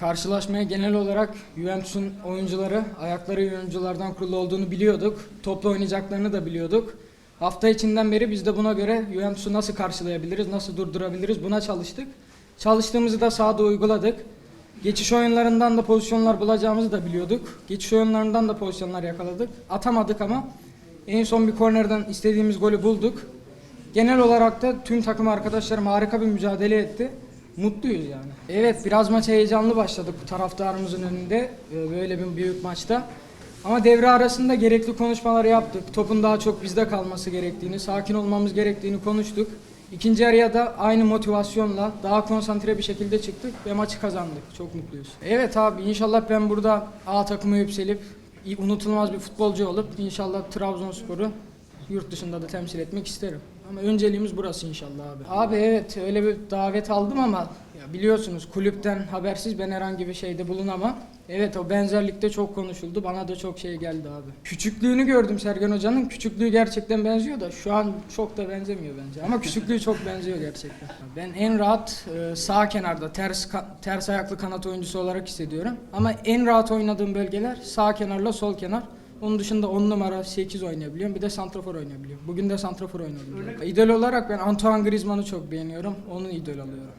Karşılaşmaya genel olarak Juventus'un oyuncuları ayakları oyunculardan kurulu olduğunu biliyorduk. Topla oynayacaklarını da biliyorduk. Hafta içinden beri biz de buna göre Juventus'u nasıl karşılayabiliriz, nasıl durdurabiliriz buna çalıştık. Çalıştığımızı da sahada uyguladık. Geçiş oyunlarından da pozisyonlar bulacağımızı da biliyorduk. Geçiş oyunlarından da pozisyonlar yakaladık. Atamadık ama en son bir kornerden istediğimiz golü bulduk. Genel olarak da tüm takım arkadaşlarım harika bir mücadele etti. Mutluyuz yani. Evet biraz maç heyecanlı başladık bu taraftarımızın önünde e, böyle bir büyük maçta. Ama devre arasında gerekli konuşmaları yaptık. Topun daha çok bizde kalması gerektiğini, sakin olmamız gerektiğini konuştuk. İkinci yarıya da aynı motivasyonla daha konsantre bir şekilde çıktık ve maçı kazandık. Çok mutluyuz. Evet abi inşallah ben burada A takımı yükselip unutulmaz bir futbolcu olup inşallah Trabzonspor'u yurt dışında da temsil etmek isterim. Ama önceliğimiz burası inşallah abi. Abi evet öyle bir davet aldım ama ya biliyorsunuz kulüpten habersiz ben herhangi bir şeyde bulunamam. Evet o benzerlikte çok konuşuldu. Bana da çok şey geldi abi. Küçüklüğünü gördüm Sergen Hoca'nın. Küçüklüğü gerçekten benziyor da şu an çok da benzemiyor bence. Ama küçüklüğü çok benziyor gerçekten. Ben en rahat e, sağ kenarda ters ters ayaklı kanat oyuncusu olarak hissediyorum. Ama en rahat oynadığım bölgeler sağ kenarla sol kenar. Onun dışında 10 numara 8 oynayabiliyorum. Bir de santrafor oynayabiliyorum. Bugün de santrafor oynadım. İdol olarak ben Antoine Griezmann'ı çok beğeniyorum. Onun idol alıyorum.